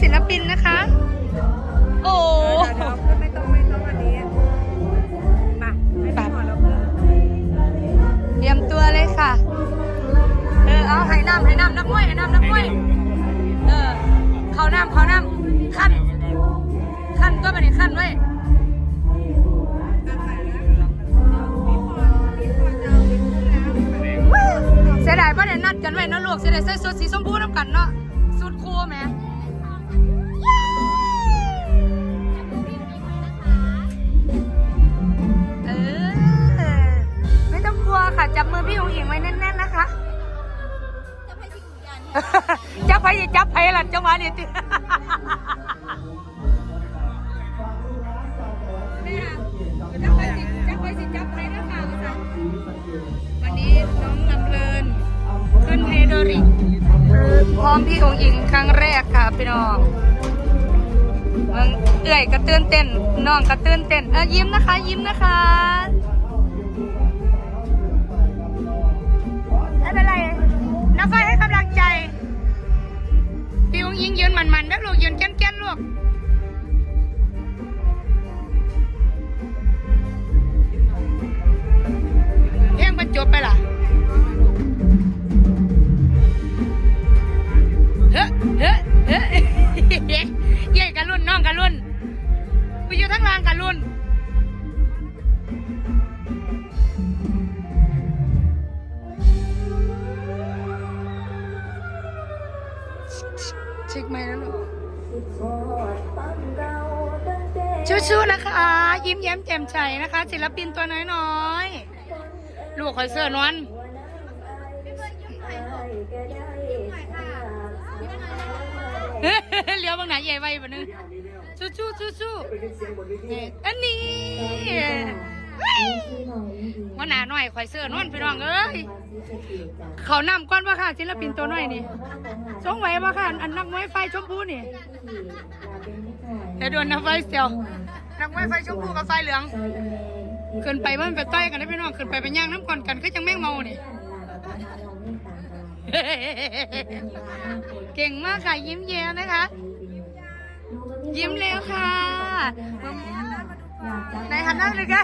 ศิลปินนะคะ โอ้เดี๋ยวๆไม่ต้องไม่ต้องอันนี้มาไม่ต้องห่อแล้วเพื่อนเตรียมตัวเลยค่ะ เออเอาให้น้ำให้น้ำนักมวยให้น้ำนักมวย เออ เขาน้ำเขาน้ำขั้นขั้นก็ไปนี่ขั้นไว้เสียดายป่ะเนี่ยนัดกันไว้เนาะลูกเสียดายใส่ชุดสีชมพูน้ำกันเนาะสุดคูลไหม เออ ไม่ต้องกลัวค่ะ จับมือพี่องอิงไว้แน่นๆนะคะ จับไปจับไปล่ะจังหวะนี้ติเนี่ยจับไปสิจับไปสิจับไปนะคะวันนี้ พร้อมพี่องค์อิงครั้งแรกค่ะพี่น้องมันเอื่อยกระตื้นเต้นน้องกระตื้นเต้นเออยิ้มนะคะ ยิ้มนะคะไม่เป็นไรน้าไฟให้กำลังใจ พี่องค์อิงยืนมันๆแบบลูกยืนแก้นๆลูก เช็คไหมนะลูกชู้ๆนะคะ ยิ้มแย้มแจ่มใสนะคะ ศิลปินตัวน้อยๆ ลูกคอยเสื้อนวลเลี้ยวบางไหนใหญ่ไวปะนึงสู้สู้สู้สู้ๆอันนี้ ว่าหนาหน่อยคอยเสื้อนวลพี่น้องเอ้ยเขานำก้อนว่าค่ะศิลปินตัวน้อยนี่สงไหวว่าค่ะอันนักมวยไฟชมพูนี่เดี๋ยวโดนนักไฟเสียวนักมวยไฟชมพูกับไฟเหลืองขึ้นไปมันไปต่อยกันได้พี่น้องขึ้นไปไปย่างน้ำก่อนกันคือจังแม่งเมานี่เก่งมากค่ะยิ้มแย้มนะคะ ยิ้มเร็วค่ะ ในหันหน้าเลยค่ะ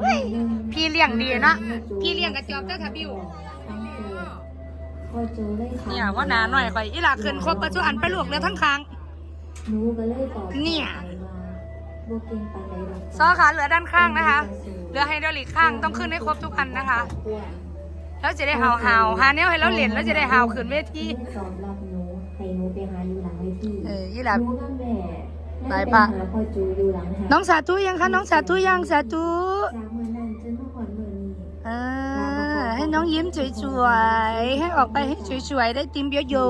เฮ้ยพี่เลี้ยงดีเนาะพี่เลี้ยงกระจอบเจ้าทบิวเนี่ยว่าหนาหน่อยข่อยอีหลาขึ้นครบประจุอันไปลวกแล้วทั้งค้างหนูก็เลยตอบเนี่ยโบเก่งปานใดหรอกซอขาเหลือด้านข้างนะคะ เหลือไฮดรอลิกข้างต้องขึ้นให้ครบทุกอันนะคะ แล้วจะได้หาวหาวๆหาแนวให้เราเล่นแล้วจะได้หาวขึ้นเวทีที่ตอบรับหนู ให้หนูไปหาอยู่หลังเวทีเออยี่หลาหนูกับแม่ไปแม่ปะหาพ่อจูอยู่หลังหาน้องสาธุยังคะน้องสาธุยังสาธุจากเมื่อนั้นจนเมื่อก่อนเมื่อนี้อ่าให้น้องยิ้มสวยๆให้ออกไปให้สวยๆได้ติมเยอะจู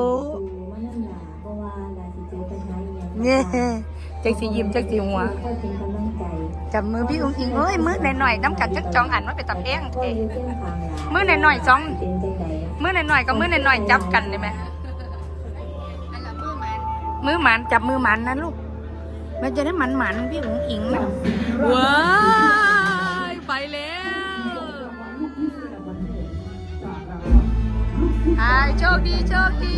มานั่นหลาเพราะว่าหลาสิเจอปัญหาอหย่างๆเนี่ยจังสียิ้มจังสีหัวก็เป็นกำลังใจจับมือพี่อุ้งอิงเอ้ยมือหน่อยๆน้ำกัดจักจองอันว่าเป็นตะเพียงพ่อเทอยู่เส้นทางหลามือหน่อยๆสอง เป็นจังใด มือหน่อยๆกับมือหน่อยๆจับกันได้ไหม มือหมันจับมือหมันนะลูก มันจะได้หมันหมันๆพี่อุ้งอิงนะว้ายไปแล้วไอ้โชคดีโชคดี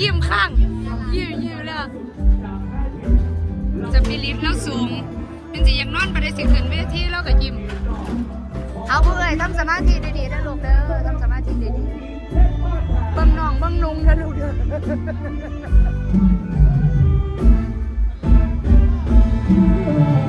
ยิ้มข้างยิ้มยิ้มแล้วจะมีลิฟต์แล้วสูงเป็นสิยังนอนไปได้สิขึ้นเวทีแล้วก็ยิ้ม เอาเพื่อนทำสมาธิดีๆนะลูกเด้อทำสมาธิดีๆเบิ่งน้องเบิ่งนุ่งนะลูกเด้อวั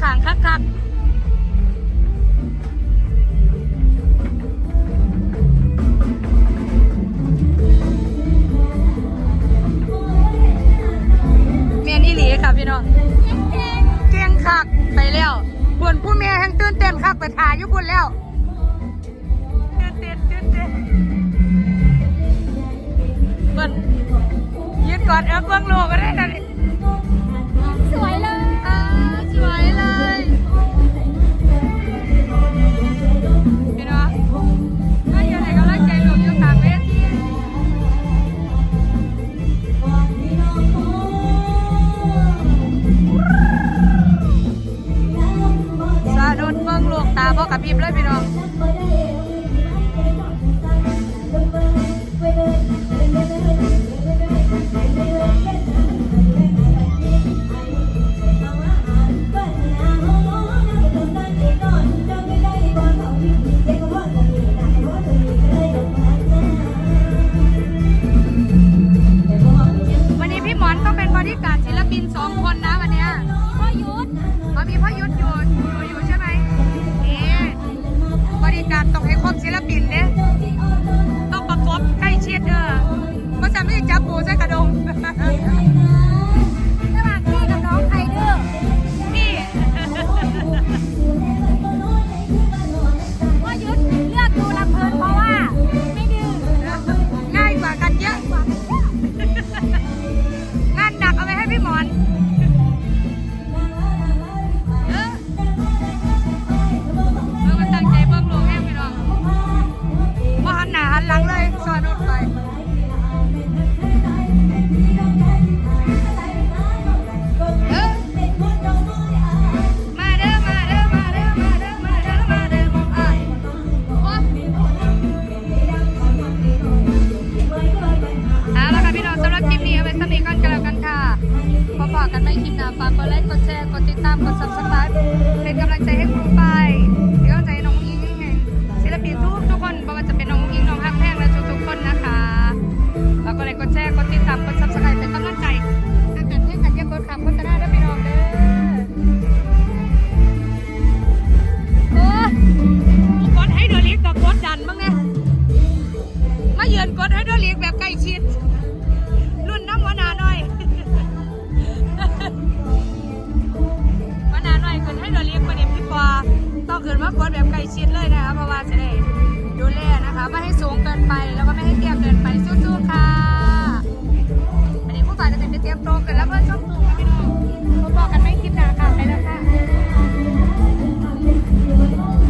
ขางคักคักเมียนี่หลีค่ะพี่น้องเก่งคักไปแล้วบนผู้เมียแห่งตื่นเต้นคักไปถ่ายอยู่บนแล้วตื่นเต้นตื่นเต้นบนยืนกอดเอฟเบิ้งโลก็ได้นะนี่ กตาบอกกับพริบเลยพี่น้อง แบบใกล้ชิดเลยนะคะเพราะว่าจะได้ดูแลนะคะ ไม่ให้สูงเกินไปแล้วก็ไม่ให้เตี้ยเกินไปสู้ๆค่ะอันนี้ผู้ฝ่ายจะเป็นเตี้ยโต๊ะ